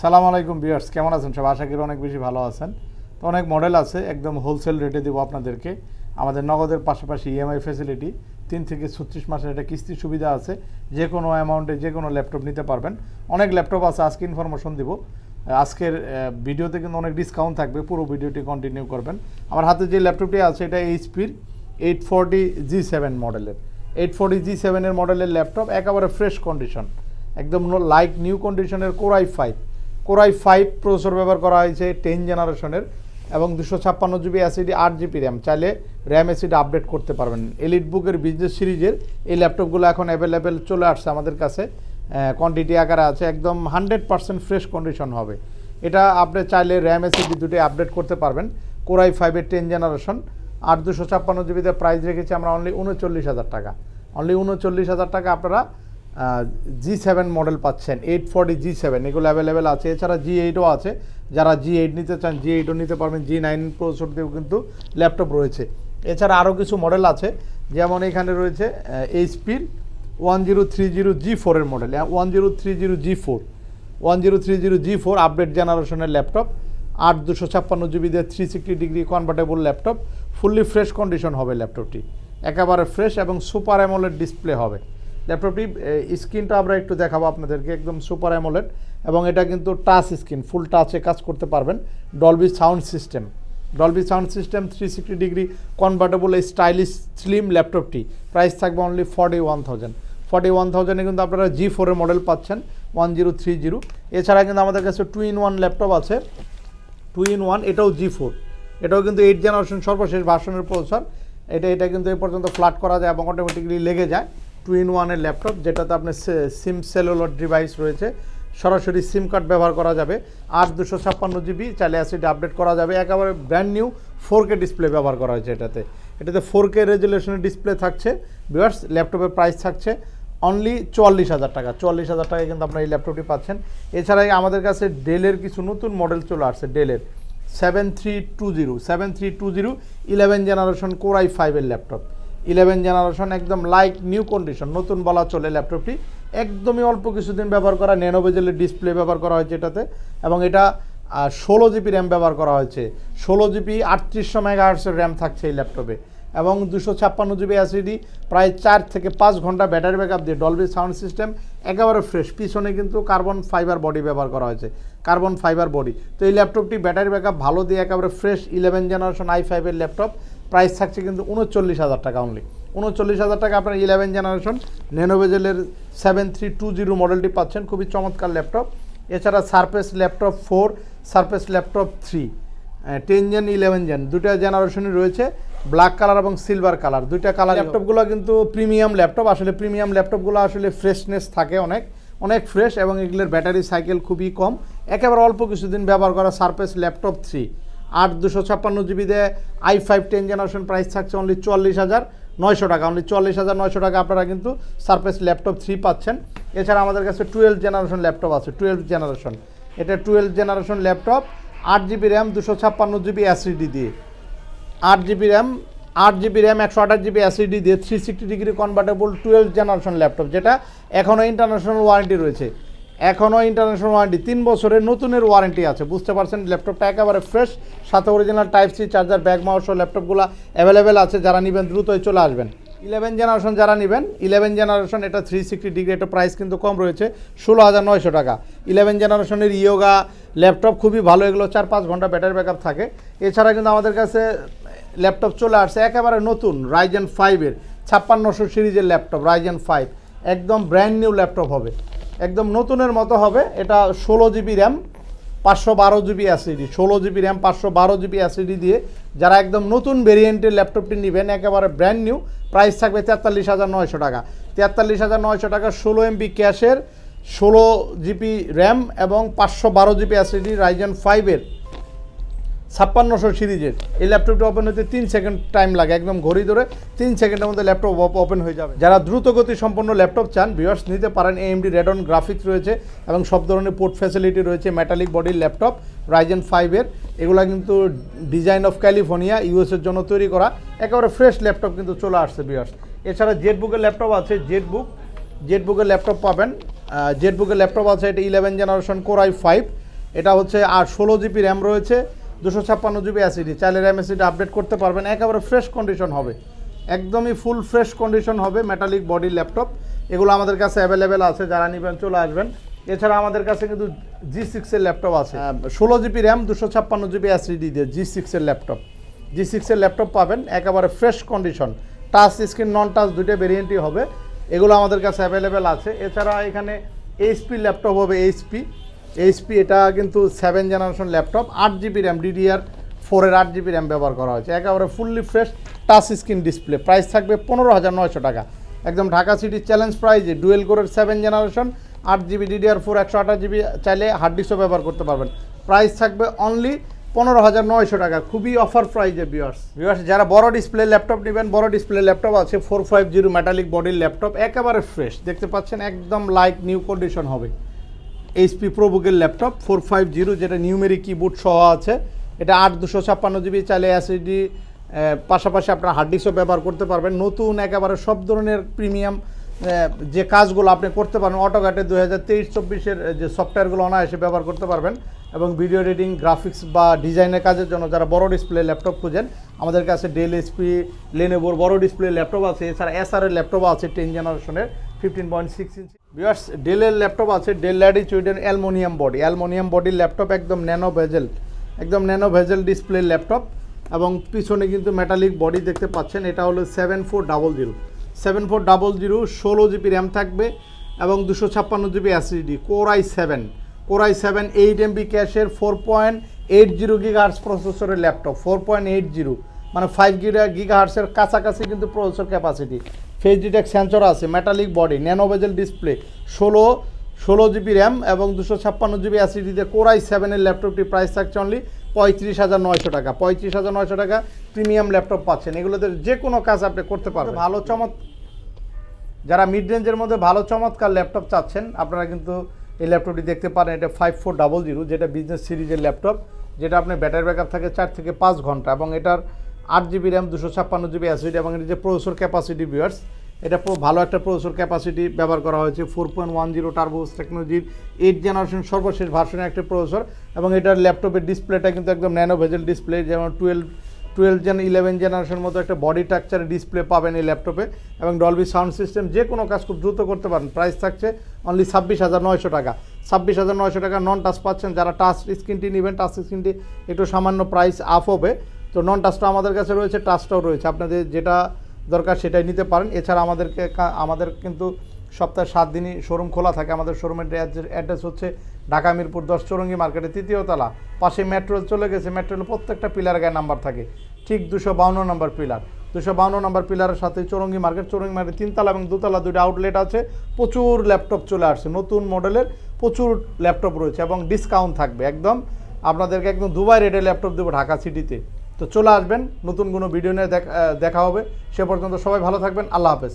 সালাম আলাইকুম বিয়ার্স কেমন আছেন সব? আশা করি অনেক বেশি ভালো আছেন। তো অনেক মডেল আছে, একদম হোলসেল রেটে দেবো আপনাদেরকে। আমাদের নগদের পাশাপাশি ইএমআই ফ্যাসিলিটি তিন থেকে ছত্রিশ মাসের একটা কিস্তি সুবিধা আছে। যে কোনো অ্যামাউন্টে যে কোনো ল্যাপটপ নিতে পারবেন। অনেক ল্যাপটপ আছে, আজকে ইনফরমেশন দিব। আজকের ভিডিওতে কিন্তু অনেক ডিসকাউন্ট থাকবে, পুরো ভিডিওটি কন্টিনিউ করবেন। আমার হাতে যে ল্যাপটপটি আছে, এটা এইচপির এইট ফোরটি জি সেভেন মডেলের এইট ফোরটি জি সেভেনের মডেলের ল্যাপটপ একেবারে ফ্রেশ কন্ডিশন একদম লাইক নিউ কন্ডিশনের core i five core i five processor ব্যবহার করা হয়েছে টেন জেনারেশনের এবং দুশো ছাপ্পান্ন জিবি অ্যাসিডি আট জিবি র্যাম চাইলে র্যাম অ্যাসিড আপডেট করতে পারবেন। এলিট বুকের বিজনেস সিরিজের এই ল্যাপটপগুলো এখন অ্যাভেলেবেল চলে আসছে আমাদের কাছে। কোয়ান্টিটি আকারে আছে, একদম হান্ড্রেড পার্সেন্ট ফ্রেশ কন্ডিশন হবে। এটা আপনি চাইলে র্যাম অ্যাসিডি দুটি আপডেট করতে পারবেন। কোরাই ফাইভের টেন জেনারেশন আর দুশো ছাপ্পান্ন জিবিতে প্রাইস রেখেছি আমরা অনলি উনচল্লিশ হাজার টাকা। অনলি উনচল্লিশ হাজার টাকা আপনারা জি সেভেন মডেল পাচ্ছেন এইট ফর্টি জি সেভেন এগুলো অ্যাভেলেবেল আছে। এছাড়া জি এইটও আছে। যারা জি এইট নিতে চান জি এইটও নিতে পারবেন। জি নাইন প্রসেসর দিয়েও কিন্তু ল্যাপটপ রয়েছে। এছাড়া আরও কিছু মডেল আছে। যেমন এখানে রয়েছে এইচপির one zero three zero G ফোরের model one zero three zero G four one zero three zero G four update জেনারেশনের ল্যাপটপ আট দুশো ছাপ্পান্ন জিবি দিয়ে three sixty degree convertible laptop fully fresh condition হবে ল্যাপটপটি একেবারে ফ্রেশ এবং সুপার অ্যামোলেড ডিসপ্লে হবে। ল্যাপটপটি স্ক্রিনটা আমরা একটু দেখাবো আপনাদেরকে, একদম সুপার অ্যামোলেড এবং এটা কিন্তু টাচ স্ক্রিন ফুল টাচে কাজ করতে পারবেন Dolby sound system Dolby sound system three sixty degree convertible এই স্টাইলিশ স্লিম ল্যাপটপটি প্রাইস থাকবে only forty one thousand forty one থাউজেন্ডে কিন্তু আপনারা জি ফোরের মডেল পাচ্ছেন ওয়ান জিরো থ্রি জিরো এছাড়া কিন্তু আমাদের কাছে টু ইন ওয়ান ল্যাপটপ আছে টু ইন ওয়ান এটাও জি ফোর এটাও কিন্তু এইট জেনারেশন সর্বশেষ ভার্সনের প্রসেসর এটা এটা কিন্তু এই পর্যন্ত ফ্ল্যাট করা যায় এবং অটোমেটিক্যালি লেগে যায়। টু ইন ওয়ানের ল্যাপটপ যেটাতে আপনার সিম সেলুলার ডিভাইস রয়েছে, সরাসরি সিম কার্ড ব্যবহার করা যাবে। আট দুশো ছাপ্পান্ন জিবি চাইলে অ্যাসিড আপডেট করা যাবে। একেবারে brand new four K display ব্যবহার করা হয়েছে এটাতে। এটাতে ফোর কে রেজুলেশনের ডিসপ্লে থাকছে। বিয়ার্স ল্যাপটপের প্রাইস থাকছে অনলি চুয়াল্লিশ হাজার টাকা। চুয়াল্লিশ হাজার টাকায় কিন্তু আপনার এই ল্যাপটপটি পাচ্ছেন। এছাড়াই আমাদের কাছে ডেলের কিছু নতুন মডেল চলে আসছে ডেলের seven three two zero seven three two zero eleven generation core i ফাইভের ল্যাপটপ ইলেভেন জেনারেশন একদম লাইক নিউ কন্ডিশন নতুন বলা চলে ল্যাপটপটি একদমই অল্প কিছুদিন ব্যবহার করা ন্যানো বেজেলের ডিসপ্লে ব্যবহার করা হয়েছে এটাতে। এবং এটা ষোলো জিবি র্যাম ব্যবহার করা হয়েছে। ষোলো জিবি আটত্রিশশো মেগাহার্সের র্যাম থাকছে এই ল্যাপটপে এবং দুশো ছাপ্পান্ন জিবি অ্যাসিডি প্রায় চার থেকে পাঁচ ঘণ্টা ব্যাটারি ব্যাকআপ দিয়ে ডলবি সাউন্ড সিস্টেম একেবারে ফ্রেশ পিছনে কিন্তু কার্বন ফাইবার বডি ব্যবহার করা হয়েছে। কার্বন ফাইবার বডি তো এই ল্যাপটপটি ব্যাটারি ব্যাকআপ ভালো দিয়ে একেবারে ফ্রেশ ইলেভেন জেনারেশন আই ফাইভের ল্যাপটপ প্রাইস থাকছে কিন্তু উনচল্লিশ হাজার টাকা অনলি উনচল্লিশ হাজার টাকা আপনার ইলেভেন জেনারেশন নেনোভেজেলের সেভেন থ্রি টু জিরো মডেলটি পাচ্ছেন, খুবই চমৎকার ল্যাপটপ এছাড়া Surface laptop four Surface laptop three ten gen eleven gen দুটা জেনারেশনই রয়েছে ব্ল্যাক কালার এবং সিলভার কালার দুইটা কালার ল্যাপটপগুলো কিন্তু প্রিমিয়াম ল্যাপটপ আসলে প্রিমিয়াম ল্যাপটপগুলো আসলে ফ্রেশনেস থাকে অনেক অনেক ফ্রেশ এবং এগুলোর ব্যাটারি সাইকেল খুবই কম। একেবারে অল্প কিছুদিন ব্যবহার করা সারফেস ল্যাপটপ থ্রি আট দুশো ছাপ্পান্ন জিবিতে i five ten generation price থাকছে অনলি চুয়াল্লিশ হাজার নয়শো টাকা। অনলি চুয়াল্লিশ হাজার নয়শো টাকা আপনারা কিন্তু সারফেস ল্যাপটপ থ্রি পাচ্ছেন। এছাড়া আমাদের কাছে টুয়েলভ জেনারেশন ল্যাপটপ আছে টুয়েলভ জেনারেশন এটা টুয়েলভ জেনারেশন ল্যাপটপ আট জিবি র্যাম, দুশো ছাপ্পান্ন জিবি অ্যাসিডি দিয়ে। আট জিবি র্যাম, আট জিবি র্যাম, একশো আঠাশ জিবি অ্যাসিডি দিয়ে three sixty degree convertible twelve generation laptop যেটা এখনও ইন্টারন্যাশনাল ওয়ারেন্টি রয়েছে। এখনও ইন্টারন্যাশনাল ওয়ারেন্টি তিন বছরের নতুনের ওয়ারেন্টি আছে। বুঝতে পারছেন ল্যাপটপটা একেবারে ফ্রেশ সাথে original type C charger bag mouse ল্যাপটপগুলো অ্যাভেলেবেল আছে। যারা নেবেন, দ্রুতই চলে আসবেন। ইলেভেন জেনারেশন যারা নেবেন ইলেভেন জেনারেশন এটা থ্রি সিক্সটি ডিগ্রি এটা প্রাইস কিন্তু কম রয়েছে, ষোলো হাজার নয়শো টাকা। ইলেভেন জেনারেশনের ইয়োগা ল্যাপটপ খুবই ভালো, এগুলো চার পাঁচ ঘণ্টা ব্যাটারি ব্যাকআপ থাকে। এছাড়া কিন্তু আমাদের কাছে ল্যাপটপ চলে আসছে, একেবারে নতুন রাইজেন ফাইভের ছাপ্পান্নশো সিরিজের ল্যাপটপ রাইজেন ফাইভ একদম ব্র্যান্ড নিউ ল্যাপটপ হবে। একদম নতুনের মতো হবে। এটা ষোলো জিবি র্যাম, পাঁচশো বারো জিবি অ্যাসিডি ষোলো জিবি র্যাম, পাঁচশো বারো জিবি অ্যাসিডি দিয়ে যারা একদম নতুন ভেরিয়েন্টের ল্যাপটপটি নেবেন, একেবারে ব্র্যান্ড নিউ প্রাইস থাকবে তেতাল্লিশ হাজার নয়শো টাকা। তেতাল্লিশ হাজার নয়শো টাকা ষোলো এমবি ক্যাশের, ষোলো জিবি র্যাম এবং পাঁচশো বারো জিবি অ্যাসিডি রাইজেন ফাইভের ছাপ্পান্নশো সিরিজের। এই ল্যাপটপটা ওপেন হতে তিন সেকেন্ড টাইম লাগে, একদম ঘড়ি ধরে তিন সেকেন্ডের মধ্যে ল্যাপটপ ওপেন হয়ে যাবে। যারা দ্রুত গতি সম্পন্ন ল্যাপটপ চান ভিউয়ার্স নিতে পারেন এম এএমডি রেডন গ্রাফিক্স রয়েছে এবং সব ধরনের পোর্ট ফ্যাসিলিটি রয়েছে মেটালিক বডির ল্যাপটপ রাইজেন ফাইভের এগুলো কিন্তু ডিজাইন অফ ক্যালিফোর্নিয়া ইউএসের জন্য তৈরি করা। একেবারে ফ্রেশ ল্যাপটপ কিন্তু চলে আসছে ভিউয়ার্স এছাড়া জেটবুকের ল্যাপটপ আছে জেটবুক জেটবুকের ল্যাপটপ পাবেন। জেটবুকের ল্যাপটপ আছে, এটা eleven generation core i five এটা হচ্ছে আর ষোলো জিবি র্যাম রয়েছে। দুশো ছাপ্পান্ন জিবি অ্যাসিডি। চাইলে র্যাম অ্যাসিডি আপডেট করতে পারবেন, একেবারে ফ্রেশ কন্ডিশন হবে। একদমই ফুল ফ্রেশ কন্ডিশন হবে মেটালিক বডির ল্যাপটপ এগুলো আমাদের কাছে অ্যাভেলেবেল আছে, যারা নেবেন চলে আসবেন। এছাড়া আমাদের কাছে কিন্তু জি সিক্সের ল্যাপটপ আছে। ষোলো জিবি র্যাম দুশো ছাপ্পান্ন জিবি অ্যাসিডি দিয়ে জি সিক্সের ল্যাপটপ জি সিক্সের ল্যাপটপ পাবেন, একেবারে fresh condition touch screen non touch দুইটা ভেরিয়েন্টই হবে। এগুলো আমাদের কাছে অ্যাভেলেবেল আছে। এছাড়া এখানে এইচপি ল্যাপটপ হবে এইচপি এইচপি এটা কিন্তু সেভেন জেনারেশন ল্যাপটপ আট জিবি র্যাম ডিডিআর ফোরের আট জিবি র্যাম ব্যবহার করা হয়েছে। একেবারে fully fresh touch screen display price থাকবে পনেরো হাজার নয়শো টাকা। একদম ঢাকা সিটি চ্যালেঞ্জ প্রাইজে ডুয়েল কোরের সেভেন জেনারেশন আট জিবি ডিডিআর ফোর একশো আঠাশ জিবি চাইলে হার্ড ডিস্কও ব্যবহার করতে পারবেন। প্রাইস থাকবে অনলি পনেরো হাজার নয়শো টাকা। খুবই অফার প্রাইজে ভিউয়ার্স ভিউয়ার্স যারা বড় ডিসপ্লে ল্যাপটপ নেবেন, বড় ডিসপ্লে ল্যাপটপ আছে ফোর ফাইভ জিরো মেটালিক বডির ল্যাপটপ একেবারে ফ্রেশ দেখতে পাচ্ছেন, একদম লাইক নিউ কন্ডিশন হবে। এইচপি প্রোবুকের ল্যাপটপ ফোর ফাইভ জিরো যেটা নিউমেরিক কিবোর্ড সহ আছে। এটা আট দুশো ছাপ্পান্ন জিবি চাইলে অ্যাসিডি পাশাপাশি আপনার হার্ড ডিস্কও ব্যবহার করতে পারবেন। নতুন, একেবারে সব ধরনের প্রিমিয়াম যে কাজগুলো আপনি করতে পারেন অটোকাটে দু হাজার তেইশ, চব্বিশের যে সফটওয়্যারগুলো অনায়াসে ব্যবহার করতে পারবেন। এবং ভিডিও এডিটিং গ্রাফিক্স বা ডিজাইনের কাজের জন্য যারা বড় ডিসপ্লে ল্যাপটপ খুঁজেন, আমাদের কাছে ডেল এসপি লেনেবোর বড় ডিসপ্লে ল্যাপটপ আছে। এছাড়া এসআরের ল্যাপটপ আছে টেন জেনারেশনের ফিফটিন পয়েন্ট সিক্স ইঞ্চি বিয়ার্স ডেলের ল্যাপটপ আছে ডেল ল্যাডিচুইডের অ্যালমোনিয়াম বডি অ্যালমোনিয়াম বডির ল্যাপটপ একদম ন্যানো ভেজেল একদম ন্যানো ভেজেল ডিসপ্লে ল্যাপটপ এবং পিছনে কিন্তু মেটালিক বডি দেখতে পাচ্ছেন, এটা হলো seven four double zero seven four double zero ষোলো জিবি র্যাম থাকবে এবং দুশো ছাপ্পান্ন GB SSD core i seven core i seven eight MB ক্যাশের four point eight zero giga hertz প্রসেসরের laptop four point eight zero মানে five giga giga হার্সের কাছাকাছি কিন্তু processor capacity face detect sensor আছে metallic body nano bezel display ষোলো ষোলো GB RAM এবং দুশো ছাপ্পান্ন জিবি অ্যাসিডিতে কোরাই সেভেনের ল্যাপটপটি প্রাইস থাকছে অনলি পঁয়ত্রিশ হাজার নয়শো টাকা। পঁয়ত্রিশ হাজার নয়শো টাকা প্রিমিয়াম ল্যাপটপ পাচ্ছেন। এগুলোতে যে কোনো কাজ আপনি করতে পারবেন। ভালো চমৎ যারা মিড রেঞ্জের মধ্যে ভালো চমৎকার ল্যাপটপ চাচ্ছেন আপনারা কিন্তু এই ল্যাপটপটি দেখতে পারেন। এটা ফাইভ ফোর ডাবল জিরো যেটা বিজনেস সিরিজের ল্যাপটপ যেটা আপনার ব্যাটারি ব্যাকআপ থাকে চার থেকে পাঁচ ঘণ্টা এবং এটার আট জিবি র্যাম দুশো ছাপ্পান্ন জিবি অ্যাসিডি এবং এর যে প্রসেসর ক্যাপাসিটি ভিউয়ার্স এটা ভালো একটা প্রসেসর ক্যাপাসিটি ব্যবহার করা হয়েছে। Four point one zero turbos টেকনোলজির এইট জেনারেশন সর্বশেষ ভার্সনের একটা প্রসেসর এবং এটার ল্যাপটপের ডিসপ্লেটা কিন্তু একদম ন্যানো ভেজেল ডিসপ্লে যেমন twelve twelve gen eleven generation মতো একটা বডি স্ট্রাকচারের ডিসপ্লে পাবেন এই ল্যাপটপে এবং ডলবি সাউন্ড সিস্টেম যে কোনো কাজ খুব দ্রুত করতে পারেন। প্রাইস থাকছে অনলি ছাব্বিশ হাজার নয়শো টাকা। ছাব্বিশ হাজার নয়শো টাকা নন টাচ পাচ্ছেন। যারা টাচ স্ক্রিনটি নেবেন টাচ স্ক্রিনটি একটু সামান্য প্রাইস আপ হবে। তো নন টাচটা আমাদের কাছে রয়েছে টাচটাও রয়েছে। আপনাদের যেটা দরকার সেটাই নিতে পারেন। এছাড়া আমাদেরকে আমাদের কিন্তু সপ্তাহে সাত দিনই শোরুম খোলা থাকে। আমাদের শোরুমের অ্যাড্রেস হচ্ছে ঢাকা মিরপুর দশ চৌরঙ্গি মার্কেটের তৃতীয় তলা। পাশে মেট্রো চলে গেছে। মেট্রোল প্রত্যেকটা পিলার গায়ে নাম্বার থাকে। ঠিক দুশো বাউন্ন নম্বর পিলার দুশো বাউন্ন নম্বর পিলারের সাথে চৌরঙ্গি মার্কেট চৌরঙ্গি মার্কেট তিনতলা এবং দুতলা দুটো আউটলেট আছে। প্রচুর ল্যাপটপ চলে আসছে। নতুন মডেলের প্রচুর ল্যাপটপ রয়েছে এবং ডিসকাউন্ট থাকবে। একদম আপনাদেরকে একদম দুবাই রেটে ল্যাপটপ দেবো ঢাকা সিটিতে তো চলে আসবেন, নতুন কোনো ভিডিও নিয়ে দেখা হবে। সে পর্যন্ত সবাই ভালো থাকবেন, আল্লাহ হাফেজ।